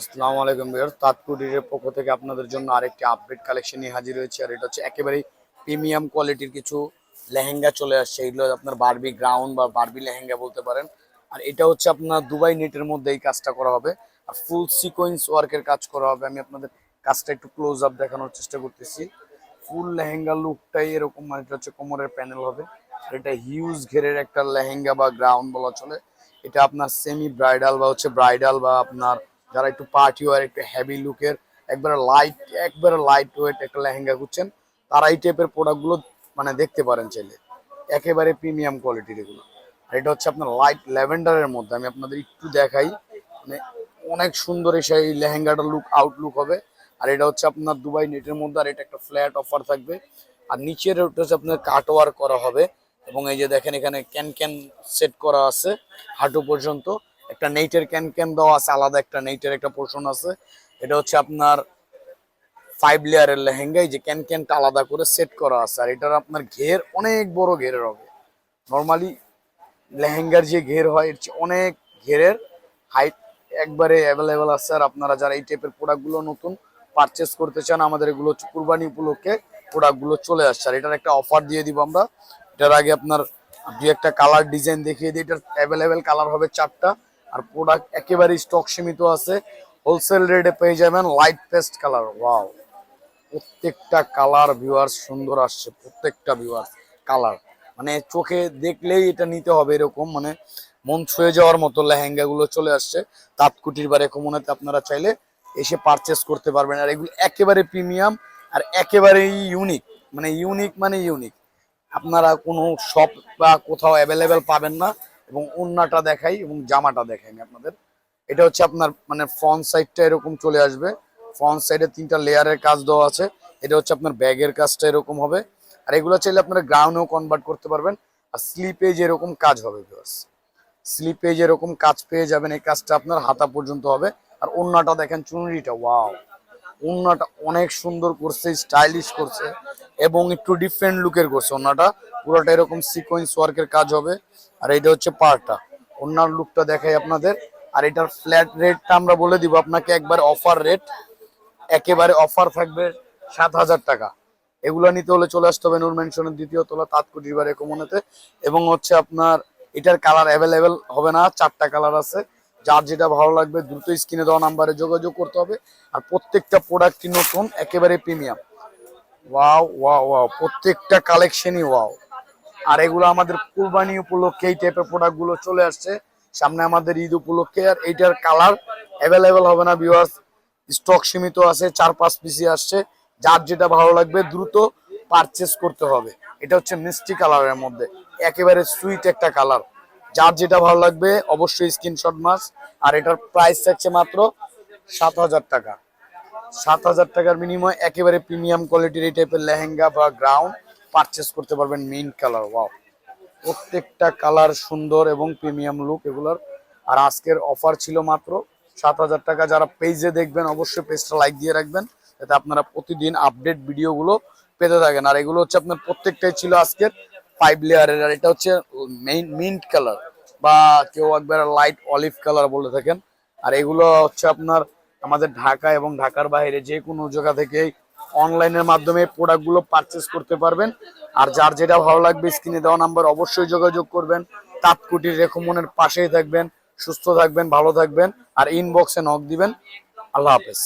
আসসালামু আলাইকুম ভিউয়ার তাৎকুটির পক্ষ থেকে আপনাদের জন্য আরেকটি আপডেট কালেকশন নিয়ে হাজির হয়েছে আর এটা হচ্ছে একেবারেই প্রিমিয়াম কোয়ালিটির কিছু লেহেঙ্গা চলে আসছে। এগুলো আপনার বারবি গ্রাউন্ড বা বারবি লেহেঙ্গা বলতে পারেন। আর এটা হচ্ছে আপনার দুবাই নেটের মধ্যে এই কাজটা করা হবে। আর ফুল সিকোয়েন্স ওয়ার্কের কাজ করা হবে। আমি আপনাদের কাজটা একটু ক্লোজ আপ দেখানোর চেষ্টা করতেছি। ফুল লেহেঙ্গা লুকটাই এরকম মানে এটা হচ্ছে কোমরের প্যানেল হবে। আর এটা হিউজ ঘেরের একটা লেহেঙ্গা বা গ্রাউন্ড বলা চলে। এটা আপনার সেমি ব্রাইডাল বা হচ্ছে ব্রাইডাল বা আপনার যারা একটু পার্টি ওয়ার একটু হেভি লুকের একবারে লাইট একবারে লাইট ওয়েট একটা লেহেঙ্গা খুঁজছেন তারা এই টাইপের প্রোডাক্টগুলো মানে দেখতে পারেন চাইলে। একেবারে প্রিমিয়াম কোয়ালিটির এগুলো। আর এটা হচ্ছে আপনার লাইট ল্যাভেন্ডারের মধ্যে, আমি আপনাদের একটু দেখাই। মানে অনেক সুন্দর এসে এই লেহেঙ্গাটার লুক আউটলুক হবে। আর এটা হচ্ছে আপনার দুবাই নেটের মধ্যে, আর এটা একটা ফ্ল্যাট অফার থাকবে। আর নিচের ওটা হচ্ছে আপনার কাট ওয়ার করা হবে। এবং এই যে দেখেন এখানে ক্যান ক্যান সেট করা আছে হাঁটু পর্যন্ত। একটা নেইটের ক্যান ক্যান দেওয়া আছে, আলাদা একটা নেইটের একটা পোর্শন আছে। এটা হচ্ছে আপনার ফাইভ লেয়ারের লেহেঙ্গা এই যে ক্যান ক্যানটা আলাদা করে সেট করা আছে। আর এটার আপনার ঘের অনেক বড় ঘেরের হবে। নর্মালি লেহেঙ্গার যে ঘের হয়, এর অনেক ঘেরের হাইট একবারে অ্যাভেলেবেল আছে। আর আপনারা যারা এই টাইপের প্রোডাক্টগুলো নতুন পারচেস করতে চান, আমাদের এগুলো হচ্ছে কুরবানি উপলক্ষে প্রোডাক্টগুলো চলে আসছে। আর এটার একটা অফার দিয়ে দিব আমরা। এটার আগে আপনার দুই একটা কালার ডিজাইন দেখিয়ে দিই। এটার অ্যাভেলেবেল কালার হবে চারটা। আর প্রোডাক্ট একেবারে স্টক সীমিত আছে। হোলসেল রেটে পেয়ে যাবেন লাইট পেস্ট কালার ওয়াও প্রত্যেকটা কালার ভিউয়ার্স সুন্দর আসছে, প্রত্যেকটা ভিউয়ার্স কালার মানে চোখে দেখলেই এটা নিতে হবে এরকম মানে মন ছুঁয়ে যাওয়ার মতো লেহেঙ্গা গুলো চলে আসছে। তাঁতকুটির বারে কমনেতে আপনারা চাইলে এসে পারচেস করতে পারবেন। আর এগুলো একেবারে প্রিমিয়াম আর একেবারে ইউনিক মানে ইউনিক মানে ইউনিক আপনারা কোনো শপ বা কোথাও অ্যাভেলেবেল পাবেন না। এবং ওন্নাটা দেখাই এবং জামাটা দেখাই আমি আপনাদের। এটা হচ্ছে আপনার মানে ফ্রন্ট সাইডটা এরকম চলে আসবে। ফ্রন্ট সাইডে তিনটা লেয়ারের কাজ দেওয়া আছে। এটা হচ্ছে আপনার ব্যাগের কাজটা এরকম হবে। আর এগুলো চাইলে আপনারা গ্রাউন্ডেও কনভার্ট করতে পারবেন। আর স্লিপেজ এরকম কাজ হবে ভিউয়ার্স স্লিপেজ এরকম কাজ পেয়ে যাবেন, এই কাজটা আপনার হাতা পর্যন্ত হবে। আর ওন্নাটা দেখেন, চুনরিটা ওয়াও ওন্নাটা অনেক সুন্দর করছে স্টাইলিশ করছে। এবং একটু ডিফারেন্ট লুকের করছে ওন্নাটা পুরোটা এরকম সিকোয়েন্স ওয়ার্কের কাজ হবে। আর এইটা হচ্ছে পার্টটা ওন্নার লুকটা দেখাই আপনাদের। আর এটার ফ্ল্যাট রেটটা আমরা বলে দিব আপনাকে একবার অফার রেট একেবারে অফার থাকবে সাত হাজার টাকা। এগুলো নিতে হলে চলে আসতে হবে নূর মেনশনের দ্বিতীয় তলা, তাঁতকুটির বারে কমনেতে এবং হচ্ছে আপনার এটার কালার অ্যাভেলেবেল হবে না, চারটা কালার আছে। যার যেটা ভালো লাগবে, দ্রুত স্ক্রিনে দেওয়া নাম্বারে যোগাযোগ করতে হবে। আর প্রত্যেকটা প্রোডাক্টই নতুন, একেবারে প্রিমিয়াম ওয়াও ওয়াও ওয়াও, প্রত্যেকটা কালেকশনই ওয়াও। আর এগুলো আমাদের কুরবানি উপলক্ষে এই টাইপের প্রোডাক্টগুলো চলে আসছে। সামনে আমাদের ঈদ উপলক্ষে, আর এইটার কালার অ্যাভেলেবেল হবে না ভিউয়ার্স স্টক সীমিত আছে, চার, পাঁচ পিসি আসছে। যার যেটা ভালো লাগবে, দ্রুত পারচেস করতে হবে। এটা হচ্ছে মিষ্টি কালারের মধ্যে, একেবারে সুইট একটা কালার যার যেটা ভালো লাগবে, অবশ্যই স্ক্রিনশট মাস। আর এটার প্রাইস থাকছে মাত্র সাত হাজার টাকা। সাত হাজার টাকার বিনিময়ে একেবারে প্রিমিয়াম কোয়ালিটির এই টাইপের লেহেঙ্গা বা গ্রাউন্ড পারচেস করতে পারবেন মেইন কালার ওয়াও প্রত্যেকটা কালার সুন্দর এবং প্রিমিয়াম লুক এগুলোর। আর আজকের অফার ছিল মাত্র সাত হাজার টাকা। যারা পেজে দেখবেন, অবশ্যই পেজটা লাইক দিয়ে রাখবেন। যাতে আপনারা প্রতিদিন আপডেট ভিডিওগুলো পেতে থাকেন। আর এগুলো হচ্ছে আপনার প্রত্যেকটাই ছিল আজকের ফাইভ লেয়ারের আর এটা হচ্ছে মেইন মিন্ট কালার বা কেউ একবার লাইট অলিভ কালার বলে থাকেন। আর এগুলো হচ্ছে আপনার আমাদের ঢাকা এবং ঢাকার বাইরে যে কোনো জায়গা থেকে অনলাইনের মাধ্যমে প্রোডাক্টগুলো পারচেস করতে পারবেন। আর যার যেটা ভালো লাগবে স্ক্রিনে দেওয়া নাম্বার অবশ্যই যোগাযোগ করবেন। তাপকুটির রেখমনের পাশেই থাকবেন, সুস্থ থাকবেন, ভালো থাকবেন, আর ইনবক্সে নক দিবেন। আল্লাহ হাফেজ।